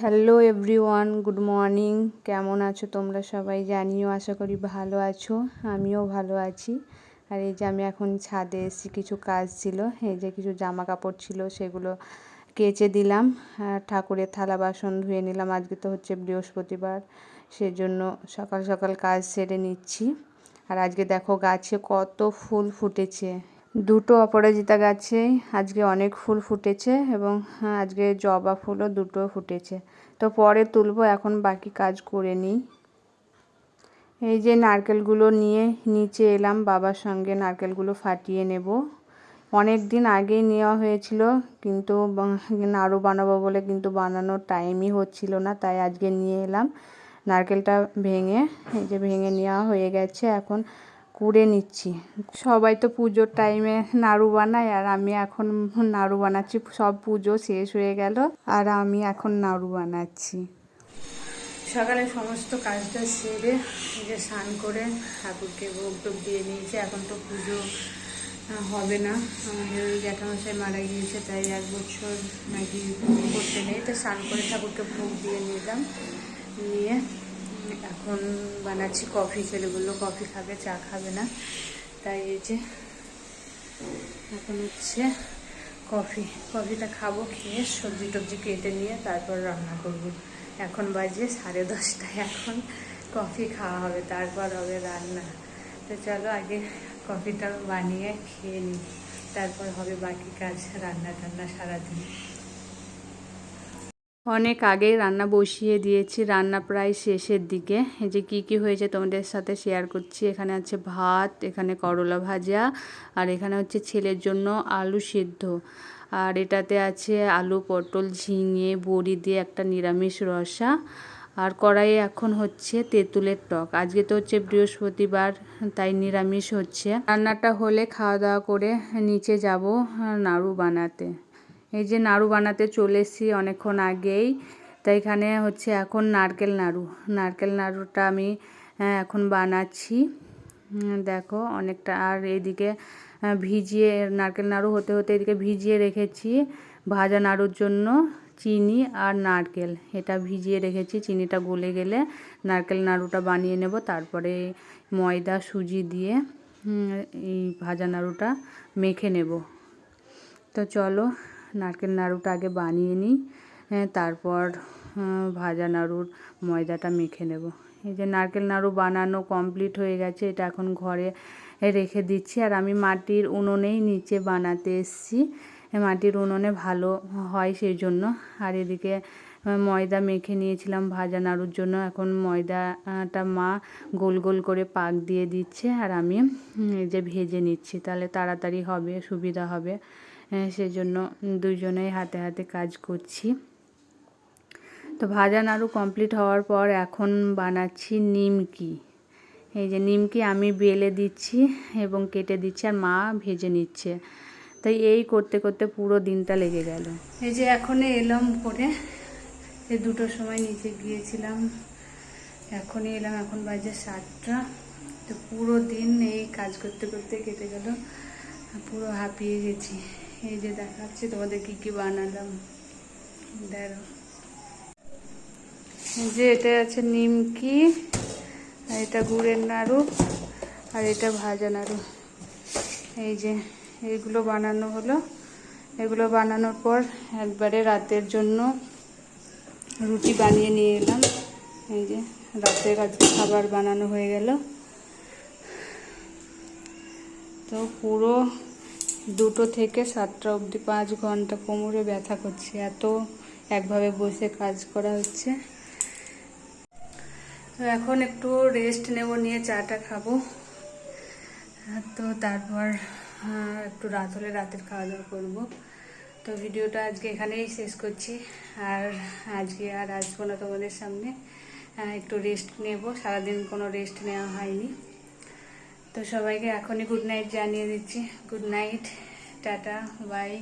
Hello everyone, good morning. কেমন আছো তোমরা সবাই? জানিও, আশা করি ভালো আছো। আমিও ভালো আছি। আর এই যে আমি এখন ছাদে এসেছি, কিছু কাজ ছিল। এই যে কিছু জামা কাপড় ছিল, সেগুলো কেচে দিলাম। ঠাকুরের থালা বাসন ধুয়ে নিলাম। আজকে তো হচ্ছে বৃহস্পতিবার, সেজন্য সকাল সকাল কাজ সেরে নিচ্ছি। আর আজকে দেখো গাছে কত ফুল ফুটেছে। দুটো অপরাজিতা গাছে আজকে অনেক ফুল ফুটেছে এবং হ্যাঁ, আজকে জবা ফুলও দুটো ফুটেছে। তো পরে তুলবো এখন বাকি কাজ করে নিই। এই যে নারকেলগুলো নিয়ে নিচে এলাম বাবার সঙ্গে নারকেলগুলো ফাটিয়ে নেব। অনেক দিন আগেই নেওয়া হয়েছিল কিন্তু নাড়ু বানাবো বলে কিন্তু বানানোর টাইমই হচ্ছিল না তাই আজকে নিয়ে এলাম। নারকেলটা ভেঙে এই যে ভেঙে নেওয়া হয়ে গেছে এখন কুড়ে নিচ্ছি। সবাই তো পুজোর টাইমে নাড়ু বানায়, আর আমি এখন নাড়ু বানাচ্ছি। সব পুজো শেষ হয়ে গেল, আর আমি এখন নাড়ু বানাচ্ছি। সকালে সমস্ত কাজটা সেরে যে স্নান করে ঠাকুরকে ভোগ টোগ দিয়ে নিয়েছি। এখন তো পুজো হবে না। আমাদের জ্যাঠামশাই মারা গিয়েছে, তাই এক বছর নাকি করতে নেই। তো স্নান করে ঠাকুরকে ভোগ দিয়ে নিলাম। নিয়ে এখন বানাচ্ছি কফি ছেলেগুলো কফি খাবে, চা খাবে না। তাই এই যে এখন হচ্ছে কফি। কফিটা খাব, খেয়ে সবজি টবজি কেটে নিয়ে তারপর রান্না করব। এখন বাজে সাড়ে দশটায়, এখন কফি খাওয়া হবে, তারপর হবে রান্না। তো চলো আগে কফিটা বানিয়ে খেয়ে নিই তারপর হবে বাকি কাজ, রান্না টান্না সারাদিন। অনেক আগেই রান্না বসিয়ে দিয়েছি, রান্না প্রায় শেষের দিকে। এই যে কী কী হয়েছে তোমাদের সাথে শেয়ার করছি। এখানে আছে ভাত, এখানে করলা ভাজা, আর এখানে হচ্ছে ছেলের জন্য আলু সিদ্ধ। আর এটাতে আছে আলু, পটল, ঝিঙে, বড়ি দিয়ে একটা নিরামিষ রসা। আর কড়াইয়ে এখন হচ্ছে তেঁতুলের টক। আজকে তো হচ্ছে বৃহস্পতিবার, তাই নিরামিষ হচ্ছে। রান্নাটা হলে খাওয়া দাওয়া করে নিচে যাব, নাড়ু বানাতে। এই যে নাড়ু বানাতে চলে এসেছি অনেকক্ষণ আগেই। তাই এখানে হচ্ছে এখন নারকেল নাড়ু। নারকেল নাড়ুটা আমি এখন বানাচ্ছি। দেখো অনেকটা আর এদিকে ভিজিয়ে নারকেল নাড়ু হতে হতে এদিকে ভিজিয়ে রেখেছি ভাজা নাড়ুর জন্য চিনি আর নারকেল। এটা ভিজিয়ে রেখেছি, চিনিটা গলে গেলে নারকেল নাড়ুটা বানিয়ে নেব। তারপরে ময়দা, সুজি দিয়ে এই ভাজা নাড়ুটা মেখে নেব। তো চলো নারকেল নাড়ুটা আগে বানিয়ে নিই তারপর ভাজা নাড়ুর ময়দাটা মেখে নেব। এই যে নারকেল নাড়ু বানানো কমপ্লিট হয়ে গেছে, এটা এখন ঘরে রেখে দিচ্ছি। আর আমি মাটির উনুনেই নিচে বানাতে এসেছি। মাটির উনুনে ভালো হয় সেই জন্য আর এদিকে ময়দা মেখে নিয়েছিলাম ভাজা নাড়ুর জন্য। এখন ময়দাটা মা গোল গোল করে পাক দিয়ে দিচ্ছে। আর আমি এই যে ভেজে নিচ্ছি। তাহলে তাড়াতাড়ি হবে, সুবিধা হবে। সেজন্য দুজনেই হাতে হাতে কাজ করছি। তো ভাজা নাড়ু কমপ্লিট হওয়ার পর এখন বানাচ্ছি নিমকি। এই যে নিমকি আমি বেলে দিচ্ছি এবং কেটে দিচ্ছি আর মা ভেজে নিচ্ছে। তাই এই করতে করতে পুরো দিনটা লেগে গেল। এই যে এখন এলাম করে এই দুটোর সময় নিচে গিয়েছিলাম। এখনই এলাম, এখন বাজে সাতটা। তো পুরো দিন এই কাজ করতে করতে কেটে গেল। পুরো হাঁপিয়ে গেছি। এই যে দেখাচ্ছি তোমাদের কি কি বানালাম? দেখো। যে এটা আছে নিমকি, আর এটা গুড়ের নাড়ু, আর এটা ভাজা নাড়ু। এই যে এইগুলো বানানো হলো। এগুলো বানানোর পর একবারে রাতের জন্য রুটি বানিয়ে নিয়ে এলাম। এই যে রাতের আজকে খাবার বানানো হয়ে গেল। তো পুরো দুটো থেকে সাতটা অবধি পাঁচ ঘণ্টা কোমরে ব্যথা করছে। এত একভাবে বসে কাজ করা হচ্ছে। তো এখন একটু রেস্ট নেব, নিয়ে চাটা খাব। তো তারপর একটু রাত হলে রাতের খাওয়া দাওয়া করব। তো ভিডিওটা আজকে এখানেই শেষ করছি। আর আজকে আর আসব না তোমাদের সামনে। একটু রেস্ট নেব। সারাদিন কোনো রেস্ট নেওয়া হয়নি। তো সবাইকে এখনই গুড নাইট জানিয়ে দিচ্ছি। Good night tata bye